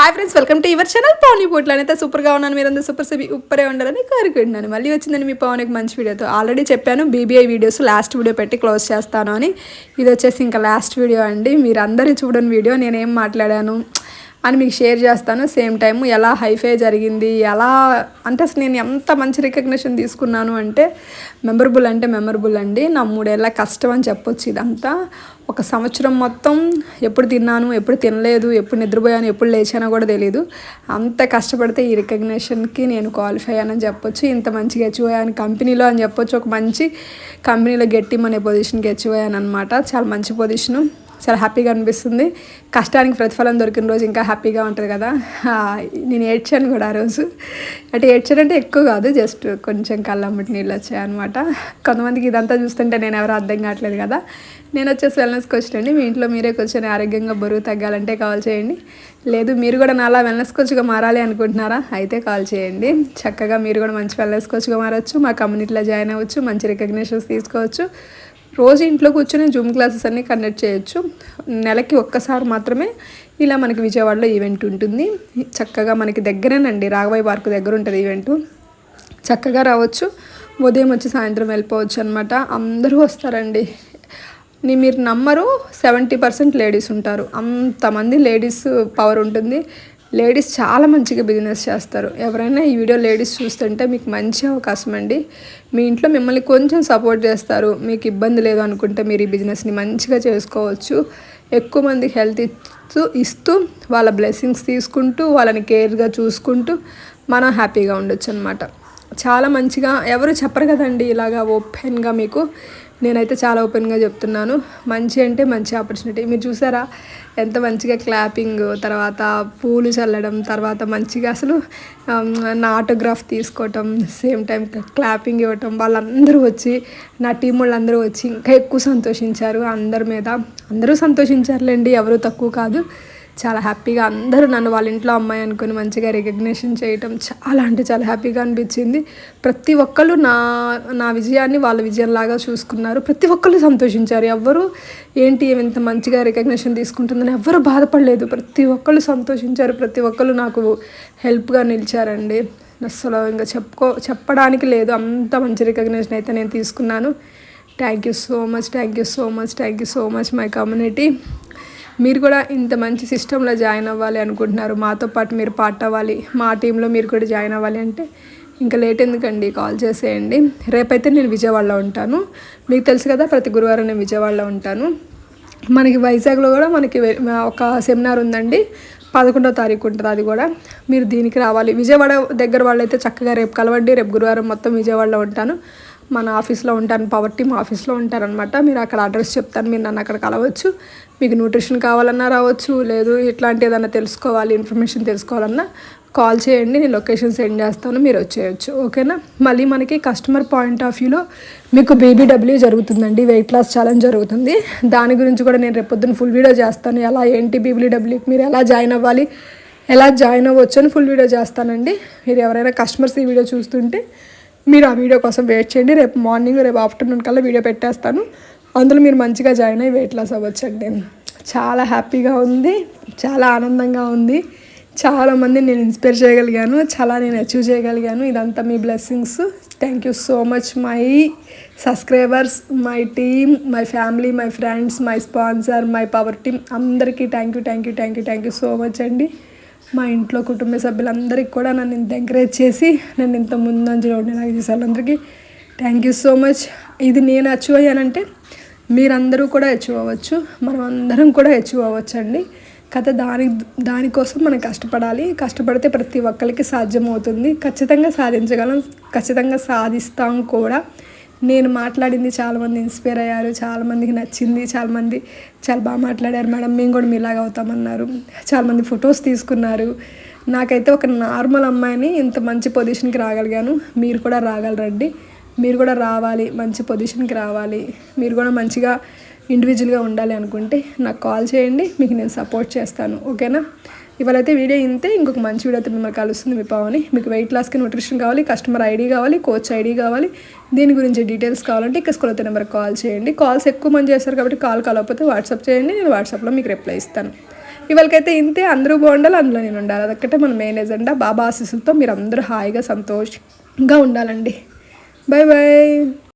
Hi friends welcome to your channel Pavan Potlu అయితే సూపర్గా ఉన్నాను. మీరందరూ సూపర్ సిబి ఉప్పరే ఉండాలని కోరుకుంటున్నాను. మళ్ళీ వచ్చిందని మీ పవన్కి మంచి వీడియోతో ఆల్రెడీ చెప్పాను. బీబీఐ వీడియోస్ లాస్ట్ వీడియో పెట్టి క్లోజ్ చేస్తాను అని. ఇది వచ్చేసి ఇంకా లాస్ట్ వీడియో అండి. మీరు చూడని వీడియో నేనేం మాట్లాడాను? అని మీకు షేర్ చేస్తాను. సేమ్ టైం ఎలా హైఫై జరిగింది ఎలా అంటే అసలు నేను ఎంత మంచి రికగ్నిషన్ తీసుకున్నాను అంటే మెమరబుల్ అంటే మెమరబుల్ అండి. నా మూడేళ్ళ కష్టం అని చెప్పొచ్చు ఇదంతా. ఒక సంవత్సరం మొత్తం ఎప్పుడు తిన్నాను ఎప్పుడు తినలేదు ఎప్పుడు నిద్రపోయాను ఎప్పుడు లేచానో కూడా తెలియదు అంత కష్టపడితే ఈ రికగ్నేషన్కి నేను క్వాలిఫై అయ్యానని చెప్పొచ్చు. ఇంత మంచిగా అచీవ్ అయ్యాను కంపెనీలో అని చెప్పొచ్చు. ఒక మంచి కంపెనీలో గట్టిమ్ అనే పొజిషన్కి అచీవ్ అయ్యాను అనమాట చాలా మంచి పొజిషను. చాలా హ్యాపీగా అనిపిస్తుంది. కష్టానికి ప్రతిఫలం దొరికిన రోజు ఇంకా హ్యాపీగా ఉంటుంది కదా. నేను ఏడ్చాను కూడా ఆ రోజు. అంటే ఏడ్చానంటే ఎక్కువ కాదు జస్ట్ కొంచెం కళ్ళమ్మటి నీళ్ళు వచ్చాయి అనమాట కొంతమందికి ఇదంతా చూస్తుంటే నేను ఎవరు అర్థం కావట్లేదు కదా. నేను వచ్చేసి వెల్నెస్ కోచ్ అండి. మీ ఇంట్లో మీరే కూర్చొని ఆరోగ్యంగా బరువు తగ్గాలంటే కాల్ చేయండి. లేదు మీరు కూడా నాలా వెల్నెస్ కోచ్గా మారాలి అనుకుంటున్నారా? అయితే కాల్ చేయండి. చక్కగా మీరు కూడా మంచి వెల్నెస్ కోచ్గా మారచ్చు. మా కమ్యూనిటీలో జాయిన్ అవ్వచ్చు. మంచి రికగ్నేషన్స్ తీసుకోవచ్చు. రోజు ఇంట్లో కూర్చొని జూమ్ క్లాసెస్ అన్నీ కండక్ట్ చేయొచ్చు. నెలకి ఒక్కసారి మాత్రమే ఇలా మనకి విజయవాడలో ఈవెంట్ ఉంటుంది. చక్కగా మనకి దగ్గరేనండి. రాఘవయ్య పార్క్ దగ్గర ఉంటుంది ఈవెంట్ చక్కగా రావచ్చు. ఉదయం వచ్చి సాయంత్రం వెళ్ళిపోవచ్చు అనమాట అందరూ వస్తారండి. మీరు నమ్మరు సెవెంటీ పర్సెంట్ లేడీస్ ఉంటారు. అంతమంది లేడీస్ పవర్ ఉంటుంది. లేడీస్ చాలా మంచిగా బిజినెస్ చేస్తారు. ఎవరైనా ఈ వీడియో లేడీస్ చూస్తుంటే మీకు మంచి అవకాశం అండి. మీ ఇంట్లో మిమ్మల్ని కొంచెం సపోర్ట్ చేస్తారు. మీకు ఇబ్బంది లేదు అనుకుంటే మీరు ఈ బిజినెస్ని మంచిగా చేసుకోవచ్చు. ఎక్కువ మంది హెల్త్ ఇస్తూ ఇస్తూ వాళ్ళ బ్లెస్సింగ్స్ తీసుకుంటూ వాళ్ళని కేర్గా చూసుకుంటూ మనం హ్యాపీగా ఉండొచ్చు అనమాట చాలా మంచిగా ఎవరు చెప్పరు కదండి ఇలాగా ఓపెన్గా మీకు. నేనైతే చాలా ఓపెన్గా చెప్తున్నాను. మంచి అంటే మంచి ఆపర్చునిటీ. మీరు చూసారా? ఎంత మంచిగా క్లాపింగ్ తర్వాత పూలు చల్లడం తర్వాత మంచిగా అసలు నా ఆటోగ్రాఫ్ తీసుకోవటం సేమ్ టైం క్లాపింగ్ ఇవ్వటం వాళ్ళందరూ వచ్చి నా టీం వాళ్ళందరూ వచ్చి ఇంకా ఎక్కువ సంతోషించారు. అందరి మీద అందరూ సంతోషించారులేండి ఎవరు తక్కువ కాదు. చాలా హ్యాపీగా అందరూ నన్ను వాళ్ళ ఇంట్లో అమ్మాయి అనుకుని మంచిగా రికగ్నిషన్ చేయటం చాలా అంటే చాలా హ్యాపీగా అనిపించింది. ప్రతి ఒక్కళ్ళు నా నా విజయాన్ని వాళ్ళ విజయంలాగా చూసుకున్నారు. ప్రతి ఒక్కళ్ళు సంతోషించారు. ఎవ్వరు ఏంటి ఇంత మంచిగా రికగ్నిషన్ తీసుకుంటుందని ఎవ్వరు బాధపడలేదు. ప్రతి ఒక్కళ్ళు సంతోషించారు. ప్రతి ఒక్కళ్ళు నాకు హెల్ప్గా నిలిచారండి. అసలు ఇంకా చెప్పుకో చెప్పడానికి లేదు. అంత మంచి రికగ్నిషన్ అయితే నేను తీసుకున్నాను. Thank you so much. Thank you so much. Thank you so much my community. మీరు కూడా ఇంత మంచి సిస్టంలో జాయిన్ అవ్వాలి అనుకుంటున్నారు. మాతో పాటు మీరు పార్ట్ అవ్వాలి. మా టీంలో మీరు కూడా జాయిన్ అవ్వాలి అంటే ఇంకా లేట్ ఎందుకండి? కాల్ చేసేయండి. రేపైతే నేను విజయవాడలో ఉంటాను. మీకు తెలుసు కదా ప్రతి గురువారం నేను విజయవాడలో ఉంటాను. మనకి వైజాగ్లో కూడా మనకి ఒక సెమినార్ ఉందండి. పదకొండో తారీఖు ఉంటుంది అది కూడా. మీరు దీనికి రావాలి. విజయవాడ దగ్గర వాళ్ళైతే చక్కగా రేపు కలవండి. రేపు గురువారం మొత్తం విజయవాడలో ఉంటాను. మన ఆఫీస్లో ఉంటాను పవర్ టీమ్ ఆఫీస్లో ఉంటారనమాట మీరు అక్కడ అడ్రస్ చెప్తాను మీరు నన్ను అక్కడ కలవచ్చు. మీకు న్యూట్రిషన్ కావాలన్నా రావచ్చు లేదు ఇట్లాంటి ఏదైనా తెలుసుకోవాలి ఇన్ఫర్మేషన్ తెలుసుకోవాలన్నా కాల్ చేయండి నేను లొకేషన్ సెండ్ చేస్తాను మీరు వచ్చేయచ్చు. ఓకేనా మళ్ళీ మనకి కస్టమర్ పాయింట్ ఆఫ్ వ్యూలో మీకు బీబీడబ్ల్యూ జరుగుతుందండి వెయిట్ లాస్ ఛాలెంజ్ జరుగుతుంది. దాని గురించి కూడా నేను రేపొద్దున ఫుల్ వీడియో చేస్తాను. ఎలా ఏంటి బీబీడబ్ల్యూకి మీరు ఎలా జాయిన్ అవ్వాలి ఎలా జాయిన్ అవ్వచ్చు అని ఫుల్ వీడియో చేస్తానండి. మీరు ఎవరైనా కస్టమర్స్ ఈ వీడియో చూస్తుంటే మీరు ఆ వీడియో కోసం వెయిట్ చేయండి. రేపు మార్నింగ్ రేపు ఆఫ్టర్నూన్ కల్లా వీడియో పెట్టేస్తాను. అందులో మీరు మంచిగా జాయిన్ అయ్యి వెయిట్ లాస్ అవ్వచ్చండి. చాలా హ్యాపీగా ఉంది. చాలా ఆనందంగా ఉంది. చాలామంది నేను ఇన్స్పైర్ చేయగలిగాను. చాలా నేను అచీవ్ చేయగలిగాను. ఇదంతా మీ blessings thank you so much my subscribers my team my family my friends my sponsor my power team అందరికీ thank you thank you thank you thank you so much అండి. మా ఇంట్లో కుటుంబ సభ్యులందరికీ కూడా నన్ను ఇంత ఎంకరేజ్ చేసి నన్ను ఇంత ముందంజలో నాకు చేసే వాళ్ళందరికీ థ్యాంక్ యూ సో మచ్ ఇది నేను అచీవ్ అయ్యానంటే మీరందరూ కూడా అచీవ్ అవ్వచ్చు మనం అందరం కూడా అచీవ్ అవ్వచ్చు అండి కథ దాని దానికోసం మనం కష్టపడాలి. కష్టపడితే ప్రతి ఒక్కరికి సాధ్యమవుతుంది. ఖచ్చితంగా సాధించగలం ఖచ్చితంగా సాధిస్తాం కూడా. నేను మాట్లాడింది చాలామంది ఇన్స్పైర్ అయ్యారు చాలామందికి నచ్చింది చాలామంది చాలా బాగా మాట్లాడారు. మేడం మేము కూడా మీలాగా అవుతామన్నారు. చాలామంది ఫొటోస్ తీసుకున్నారు. నాకైతే ఒక నార్మల్ అమ్మాయిని ఇంత మంచి పొజిషన్కి రాగలిగాను. మీరు కూడా రాగలరండి. మీరు కూడా రావాలి మంచి పొజిషన్కి రావాలి. మీరు కూడా మంచిగా ఇండివిజువల్గా ఉండాలి అనుకుంటే నాకు కాల్ చేయండి. మీకు నేను సపోర్ట్ చేస్తాను. ఓకేనా ఇవాళైతే వీడియో ఇంతే. ఇంకొక మంచి వీడియోతో మిమ్మల్ని కలుస్తుంది మీ పావని. మీకు వెయిట్ లాస్కి న్యూట్రిషన్ కావాలి కస్టమర్ ఐడి కావాలి కోచ్ ఐడి కావాలి. దీని గురించి డీటెయిల్స్ కావాలంటే ఇక్కడ స్కూల్ నెంబర్కి కాల్ చేయండి. కాల్స్ ఎక్కువ మంది చేస్తారు కాబట్టి కాల్ కలవకపోతే వాట్సాప్ చేయండి. నేను వాట్సాప్లో మీకు రిప్లై ఇస్తాను. ఇవాళకైతే ఇంతే. అందరూ బాగుండాలి అందులో నేను ఉండాలి. అదొక్కటే మన మెయిన్ ఎజెండా బాబా ఆశీస్సులతో మీరు అందరూ హాయిగా సంతోషంగా ఉండాలండి. Bye bye